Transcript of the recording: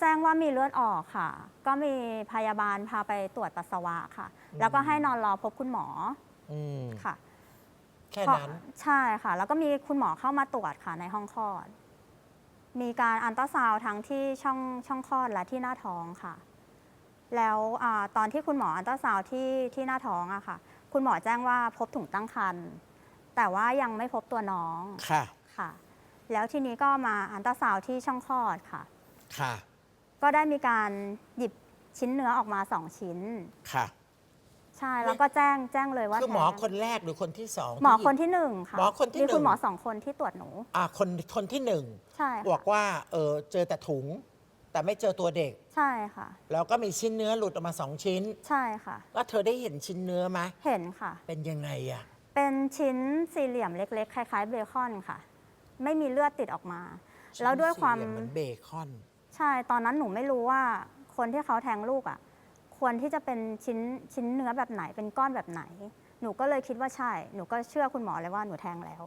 แจ้งว่ามีเลือดออกค่ะ ก็มีพยาบาลพาไปตรวจปัสสาวะค่ะ แล้วก็ให้นอนรอพบคุณหมออืมค่ะแค่นั้น พอใช่ค่ะ แล้วก็มีคุณหมอเข้ามาตรวจค่ะในห้องคลอด มีการอันตราซาวด์ทั้งที่ช่องช่องคลอดและที่หน้าท้องค่ะ แล้วอาตอนที่คุณหมออันตราซาวด์ที่ที่หน้าท้องอะค่ะ คุณหมอแจ้งว่าพบถุงตั้งครรภ์แต่ว่ายังไม่พบตัวน้องค่ะ ค่ะ แล้วทีนี้ก็มาอันตราซาวด์ที่ช่องคลอดค่ะ ค่ะ ก็ได้มีการหยิบชิ้นเนื้อออกมาสองชิ้น ค่ะ ใช่แล้วก็แจ้งแจ้งเลยว่าคือหมอแท้งคนแรกหรือคนที่สองหมอที่คนที่หนึ่งค่ะหมอคนที่มีคุณหนึ่งหมอสองคนที่ตรวจหนู อ่าคนคนที่หนึ่งใช่บอกค่ะว่าเออเจอแต่ถุง แต่ไม่เจอตัวเด็ก ใช่ค่ะ แล้วก็มีชิ้นเนื้อหลุดออกมาสองชิ้น ใช่ค่ะ แล้วเธอได้เห็นชิ้นเนื้อไหมเห็นค่ะ เป็นยังไงอะเป็นชิ้นสี่เหลี่ยมเล็ก ๆ คล้าย ๆ เบคอนค่ะ ไม่มีเลือดติดออกมา แล้วด้วยความ ชิ้นสี่เหลี่เหมือนเบคอน ใช่ตอนนั้นหนูไม่รู้ว่าคนที่เขาแทงลูกอะ ควรที่จะเป็นชิ้นชิ้นเนื้อแบบไหนเป็นก้อนแบบไหน หนูก็เลยคิดว่าใช่ หนูก็เชื่อคุณหมอเลยว่าหนูแทงแล้ว